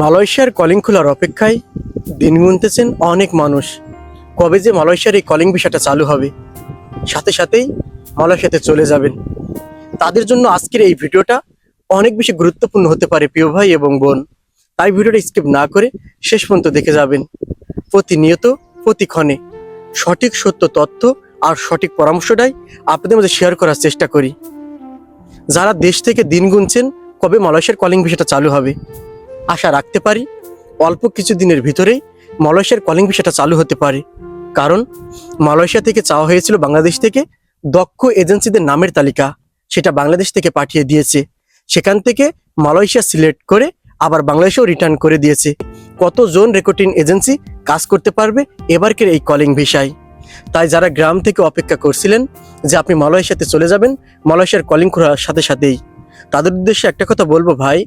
মালয়েশিয়ার কলিং খোলার অপেক্ষায় দিন গুনতেছেন অনেক মানুষ। কবে যে মালয়েশিয়ার এই কলিং ভিসাটা চালু হবে, সাথে সাথেই মালয়েশিয়াতে চলে যাবেন। তাদের জন্য আজকের এই ভিডিওটা অনেক বেশি গুরুত্বপূর্ণ হতে পারে প্রিয় ভাই এবং বোন। তাই ভিডিওটা স্কিপ না করে শেষ পর্যন্ত দেখে যাবেন। প্রতিনিয়ত, প্রতিক্ষণে সঠিক সত্য তথ্য আর সঠিক পরামর্শটাই আপনাদের মধ্যে শেয়ার করার চেষ্টা করি। যারা দেশ থেকে দিন গুনছেন, কবে মালয়েশিয়ার কলিং ভিসাটা চালু হবে? আশা রাখতে পারি, অল্প কিছু দিনের ভিতরেই মালয়েশিয়ার কলিং ভিসাটা চালু হতে পারে। কারণ মালয়েশিয়া থেকে চাওয়া হয়েছিল বাংলাদেশ থেকে দক্ষ এজেন্সিদের নামের তালিকা, সেটা বাংলাদেশ থেকে পাঠিয়ে দিয়েছে। সেখান থেকে মালয়েশিয়া সিলেক্ট করে আবার বাংলাদেশেও রিটার্ন করে দিয়েছে। কতজন রেকর্ডিং এজেন্সি কাজ করতে পারবে এবারকের এই কলিং ভিসায় তাই যারা গ্রাম থেকে অপেক্ষা করছিলেন যে আপনি মালয়েশিয়াতে চলে যাবেন, মালয়েশিয়ার কলিং খোলার সাথে সাথেই। তাদের উদ্দেশ্যে একটা কথা বলব ভাই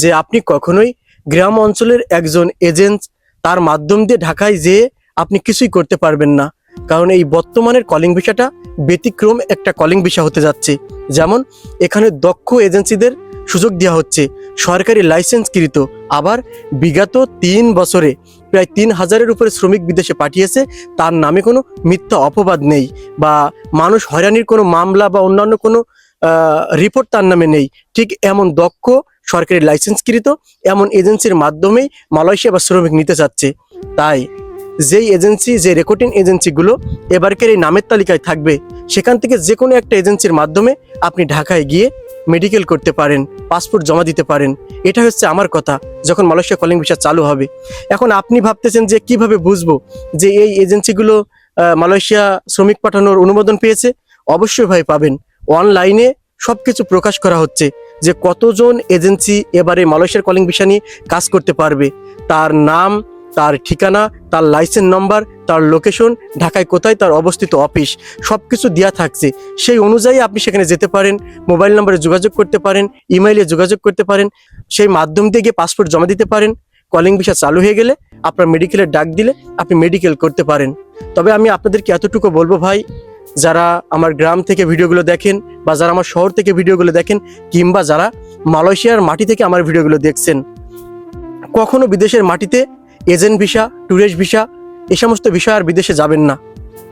যে আপনি কখনোই গ্রাম অঞ্চলের একজন এজেন্ট তার মাধ্যম দিয়ে ঢাকায় যেয়ে আপনি কিছুই করতে পারবেন না। কারণ এই বর্তমানের কলিং ভিসাটা ব্যতিক্রম একটা কলিং ভিসা হতে যাচ্ছে। যেমন এখানে দক্ষ এজেন্সিদের সুযোগ দেওয়া হচ্ছে। সরকারি লাইসেন্সকৃত আবার বিগত তিন বছরে প্রায় তিন হাজারের উপরে শ্রমিক বিদেশে পাঠিয়েছে। তার নামে কোনো মিথ্যা অপবাদ নেই বা মানুষ হয়রানির কোনো মামলা বা অন্যান্য কোনো রিপোর্ট তার নামে নেই। ঠিক এমন দক্ষ সরকারি লাইসেন্সকৃত এমন এজেন্সির মাধ্যমেই মালয়েশিয়া বা শ্রমিক নিতে চাচ্ছে। তাই যেই এজেন্সি যে রেকর্ডিং এজেন্সিগুলো এবারকের এই নামের তালিকায় থাকবে, সেখান থেকে যে কোনো একটা এজেন্সির মাধ্যমে আপনি ঢাকায় গিয়ে মেডিকেল করতে পারেন পাসপোর্ট জমা দিতে পারেন। এটা হচ্ছে আমার কথা, যখন মালয়েশিয়া কলিং ভিসা চালু হবে। এখন আপনি ভাবতেছেন যে কীভাবে বুঝব যে এই এজেন্সিগুলো মালয়েশিয়া শ্রমিক পাঠানোর অনুমোদন পেয়েছে? অবশ্যই ভাই পাবেন। অনলাইনে সব কিছু প্রকাশ করা হচ্ছে। যে কতজন এজেন্সি এবারে মালয়েশিয়ার কলিং ভিসা নিয়ে কাজ করতে পারবে। তার নাম, তার ঠিকানা, তার লাইসেন্স নম্বর তার লোকেশন ঢাকায় কোথায়, তার অবস্থিত অফিস সব কিছু দেওয়া থাকছে। সেই অনুযায়ী আপনি সেখানে যেতে পারেন মোবাইল নম্বরে যোগাযোগ করতে পারেন ইমেইলে যোগাযোগ করতে পারেন, সেই মাধ্যম দিয়ে গিয়ে পাসপোর্ট জমা দিতে পারেন। কলিং ভিসা চালু হয়ে গেলে আপনার মেডিকেলের ডাক দিলে আপনি মেডিকেল করতে পারেন। তবে আমি আপনাদেরকে এতটুকু বলব ভাই যারা আমার গ্রাম থেকে ভিডিওগুলো দেখেন বা যারা আমার শহর থেকে ভিডিওগুলো দেখেন কিংবা যারা মালয়েশিয়ার মাটি থেকে আমার ভিডিওগুলো দেখছেন, কখনো বিদেশের মাটিতে এজেন্ট ভিসা, ট্যুরিস্ট ভিসা এ সমস্ত বিষয় আর বিদেশে যাবেন না।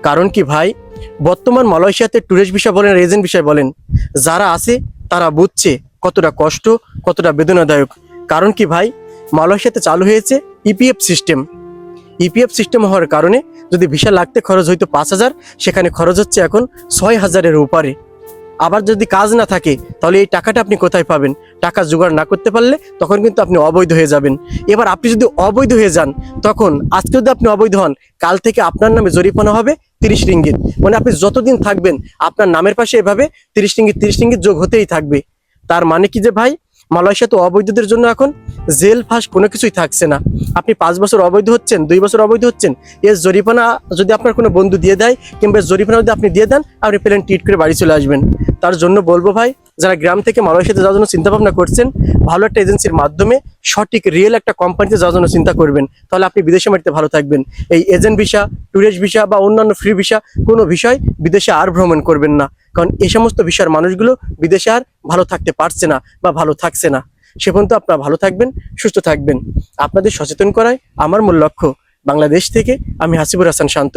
কারণ কি ভাই? বর্তমান মালয়েশিয়াতে ট্যুরিস্ট ভিসা বলেন, এজেন্ট ভিসা বলেন, যারা আছে তারা বুঝছে কতটা কষ্ট, কতটা বেদনাদায়ক। কারণ কি ভাই? মালয়েশিয়াতে চালু হয়েছে ইপিএফ সিস্টেম। ইপিএফ সিস্টেম হওয়ার কারণে যদি ভিসা লাগতে খরচ হইতো পাঁচ হাজার, সেখানে খরচ হচ্ছে এখন ছয় হাজারের উপরে। আবার যদি কাজ না থাকে, তাহলে এই টাকাটা আপনি কোথায় পাবেন? টাকা জোগাড় না করতে পারলে তখন কিন্তু আপনি অবৈধ হয়ে যাবেন। এবার আপনি যদি অবৈধ হয়ে যান, তখন আজকে যদি আপনি অবৈধ হন, কাল থেকে আপনার নামে জরিমানা হবে তিরিশ রিঙ্গিত। মানে আপনি যতদিন থাকবেন, আপনার নামের পাশে এভাবে তিরিশ রিঙ্গিত তিরিশ রিঙ্গিত যোগ হতেই থাকবে। তার মানে কি যে ভাই? মালয়েশিয়া তো অবৈধদের জন্য এখন জেল ফাঁস কোনো কিছুই থাকছে না। আপনি পাঁচ বছর অবৈধ হচ্ছেন, দুই বছর অবৈধ হচ্ছেন এর জরিমানা যদি আপনার কোনো বন্ধু দিয়ে দেয় কিংবা জরিমানা যদি আপনি দিয়ে দেন, আপনি প্লেন টিট করে বাড়ি চলে আসবেন। তার জন্য বলব ভাই যারা গ্রাম থেকে মালয়েশিয়াতে যাওয়ার জন্য চিন্তা ভাবনা করছেন, ভালো একটা এজেন্সির মাধ্যমে সঠিক রিয়েল একটা কোম্পানিতে যাওয়ার জন্য চিন্তা করবেন, তাহলে আপনি বিদেশে মাটিতে ভালো থাকবেন। এই এজেন্ট ভিসা ট্যুরিস্ট ভিসা বা অন্যান্য ফ্রি ভিসা কোনো বিষয় বিদেশে আর ভ্রমণ করবেন না। কারণ এই সমস্ত বিষয়ের মানুষগুলো বিদেশে আর ভালো থাকতে পারছে না বা ভালো থাকছে না। সে পর্যন্ত আপনারা ভালো থাকবেন, সুস্থ থাকবেন। আপনাদের সচেতন করাই আমার মূল লক্ষ্য। বাংলাদেশ থেকে আমি হাসিবুর হাসান শান্ত।